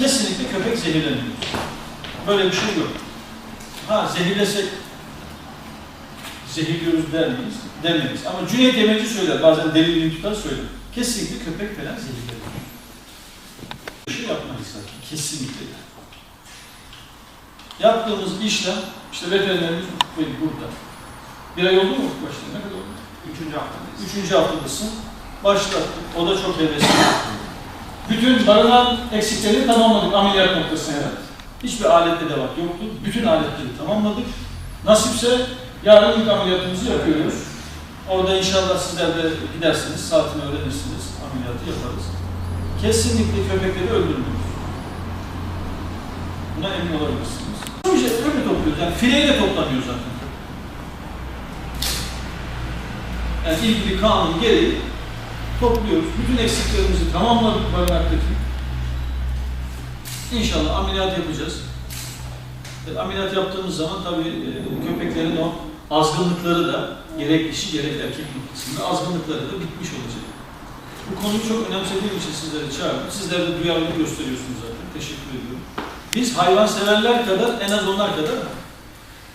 Kesinlikle köpek zehirleniyor. Böyle bir şey yok. Ha zehirlesek zehirliyoruz der miyiz? Demeyiz. Ama Cüneyt Yemenci söyler, bazen delilini tutar söyler. Kesinlikle köpek falan zehirleniyor. Bir şey yapmayız zaten, kesinlikle. Yaptığımız işlem, işte veterinerimiz burada. Bir ay oldu mu başladı? Ne kadar oldu? Üçüncü haftadayız. Üçüncü haftadasın. Başlattık. O da çok hevesli. Bütün barınan eksiklerini tamamladık ameliyat noktasına herhalde. Hiçbir alette de bak yoktu. Bütün aletleri tamamladık. Nasipse yarın ilk ameliyatımızı yapıyoruz. Orada inşallah sizler de gidersiniz, saatini öğrenirsiniz, ameliyatı yaparız. Kesinlikle köpekleri öldürmüyoruz. Buna emin olabilirsiniz. Bir şey öyle topluyoruz. Yani fileyle toplanıyor zaten. Yani ilgili kanun gereği topluyoruz. Bütün eksiklerimizi tamamladık barınaktaki. İnşallah ameliyat yapacağız. E, ameliyat yaptığımız zaman tabii e, köpeklerin o azgınlıkları da gerek dişi gerek erkek noktasında azgınlıkları da bitmiş olacak. Bu konuyu çok önemsediğim için sizleri çağırdım. Sizler de duyarlılık gösteriyorsunuz zaten. Teşekkür ediyorum. Biz hayvanseverler kadar, en az onlar kadar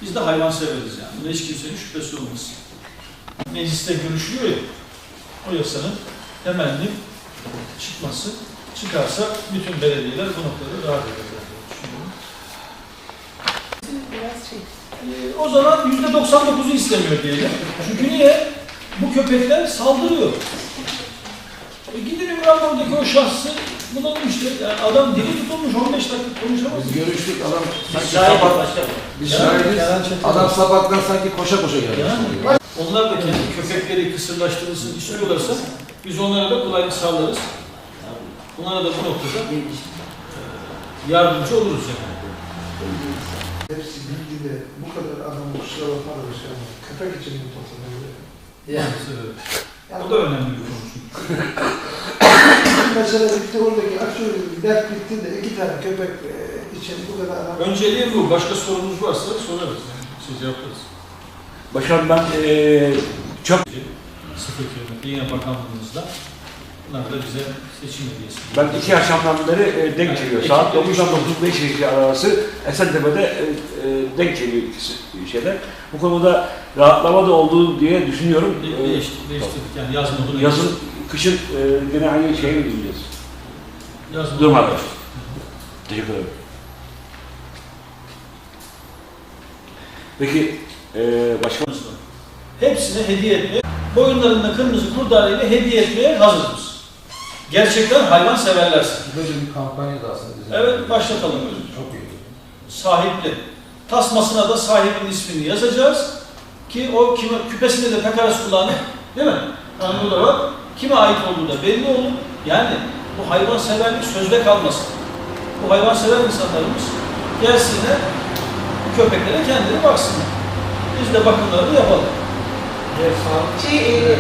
biz de hayvan severiz yani. Buna hiç kimsenin şüphesi olmasın. Mecliste görüşülüyor ya, o yasanın temelli çıkması, çıkarsa bütün belediyeler bu noktada rahat ederler diye düşünüyorum. Biraz şey. Ee, o zaman yüzde 99'u istemiyor diyelim. Çünkü niye? Bu köpekler saldırıyor. E gidin İmralı'daki o şahsı bulalım işte. Yani adam dili tutulmuş 15 dakika konuşamaz. Biz görüştük adam sanki sabah, biz şahidiz. Adam sabahtan sanki koşa koşa geldi. Yani onlar da kendi köpekleri kısırlaştırılsın istiyorlarsa biz onlara da kolaylık sağlarız. Onlara da bu noktada e, yardımcı oluruz yani. Hepsi bilgide bu kadar adamı kusura bakma da bir şey ama köpek için mi toplanıyor? Öyle. Yani O da önemli bir konu çünkü. mesela bitti oradaki açıyoruz, dert bitti de iki tane köpek e, için bu kadar adam. Önceliği bu. Başka sorunuz varsa sorarız. Yani. Siz cevaplarız. Başkanım ben eee çok Sıfır kilometre yine bakanlığımızda. Bunlar da bize seçim hediyesi. ben iki akşamdan beri e, denk geliyor. Saat ekipler 9'dan 9.05 arası Esentepe'de e, e, denk geliyor ikisi şeyler. Bu konuda rahatlama da olduğu diye düşünüyorum. De- E, değiştik, değiştirdik yani yaz moduna yazın, geçtik. kışın e, gene aynı şeye mi gideceğiz? Yaz moduna Durmadan. Teşekkür ederim. Peki e, başkan var. Hepsine hediye etmeye, boyunlarında kırmızı kurdaleyle hediye etmeye hazırız. Gerçekten hayvan severlerse. Böyle bir kampanya da aslında bizim. Evet, başlatalım. Çok iyi. Sahipli. Tasmasına da sahibinin ismini yazacağız ki o kime, küpesinde de takarız kulağına, değil mi? Kanunu da var. Kime ait olduğu da belli olur. Yani bu hayvan severlik sözde kalmasın. Bu hayvan sever insanlarımız gelsinler, bu köpeklere kendileri baksınlar. Biz de bakımlarını yapalım. Şey, e,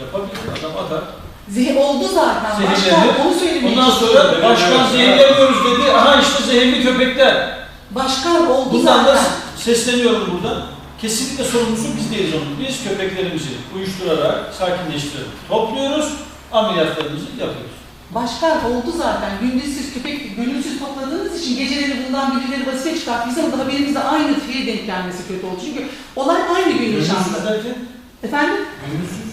Yapabilir, adam atar. zeh oldu zaten. Zehirlendi. Başkan onu söylemek Ondan sonra başkan zehirlemiyoruz dedi. Aha işte zehirli köpekler. Başkan oldu Bundan da zaten. sesleniyorum buradan. Kesinlikle sorumlusu biz değiliz onun. Biz köpeklerimizi uyuşturarak, sakinleştirerek topluyoruz, ameliyatlarımızı yapıyoruz. Başkan oldu zaten. Gündüz siz köpek gönülsüz topladığınız için geceleri bundan birileri vazife çıkarttı. Bizim de haberimizde aynı fiil denk gelmesi kötü oldu. Çünkü olay aynı gün yaşandı. Efendim? gönülsüz